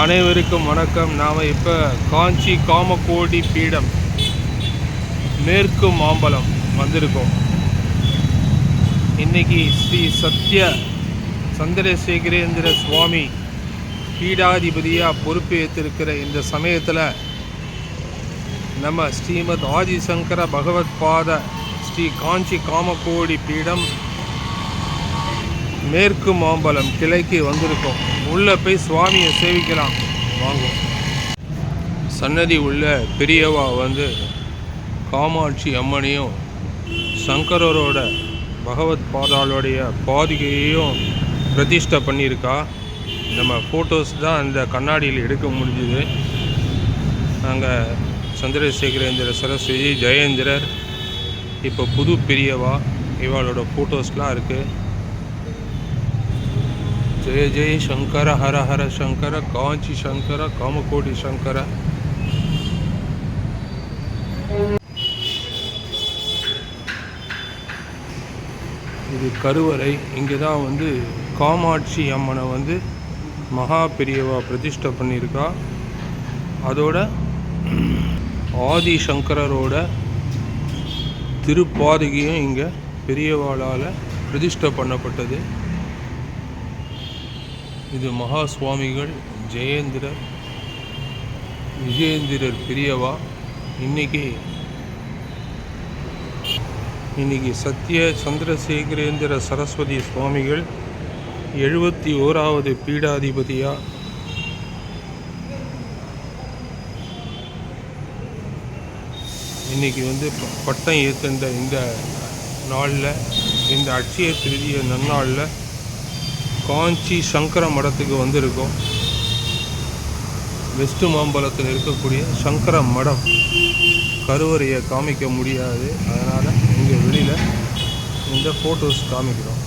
அனைவருக்கும் வணக்கம். நாம் இப்போ காஞ்சி காமகோடி பீடம் மேற்கு மாம்பலம் வந்திருக்கோம். இன்னைக்கு ஸ்ரீ சத்ய சந்திரசேகரேந்திர சுவாமி பீடாதிபதியாக பொறுப்பு ஏற்றிருக்கிற இந்த சமயத்தில் நம்ம ஸ்ரீமத் ஆதிசங்கர பகவத் பாத ஸ்ரீ காஞ்சி காமகோடி பீடம் மேற்கு மாம்பலம் கிளைக்கு வந்திருக்கோம். உள்ளே போய் சுவாமியை சேவிக்கலாம். வாங்கும் சன்னதி உள்ள பெரியவா வந்து காமாட்சி அம்மனையும் சங்கரரோட பகவத் பாதாளுடைய பாதிகையையும் பிரதிஷ்டை பண்ணியிருக்கா. நம்ம ஃபோட்டோஸ் தான் அந்த கண்ணாடியில் எடுக்க முடிஞ்சுது. நாங்கள் சந்திரசேகரேந்திர சரஸ்வதி ஜெயேந்திரர் இப்போ புது பெரியவா இவாளோட ஃபோட்டோஸ்லாம் இருக்குது ஜெய ஜெய சங்கர ஹர ஹர சங்கர காஞ்சி சங்கர காமகோடி சங்கர இது கருவறை இங்கே தான் வந்து காமாட்சி அம்மனை வந்து மகா பெரியவா பிரதிஷ்டை பண்ணியிருக்கா. அதோட ஆதி சங்கரரோட திருப்பாதகியும் இங்கே பெரியவாளால் பிரதிஷ்டை பண்ணப்பட்டது. இது மகா சுவாமிகள் ஜெயேந்திரர் விஜயேந்திரர் பெரியவா. இன்னைக்கு இன்னைக்கு சத்ய சந்திரசேகரேந்திர சரஸ்வதி சுவாமிகள் எழுபத்தி ஓராவது பீடாதிபதியா. இன்னைக்கு வந்து ப- பட்டம் ஏற்றுன்ற இந்த நாளில் இந்த அட்சய திருதிய நன்னாளில் காஞ்சி சங்கர மடத்துக்கு வந்திருக்கோம். வெஸ்ட் மாம்பலத்தில் இருக்கக்கூடிய சங்கர மடம். கருவறையை காமிக்க முடியாது. அதனால் இங்கே வெளியில் இந்த ஃபோட்டோஸ் காமிக்கிறோம்.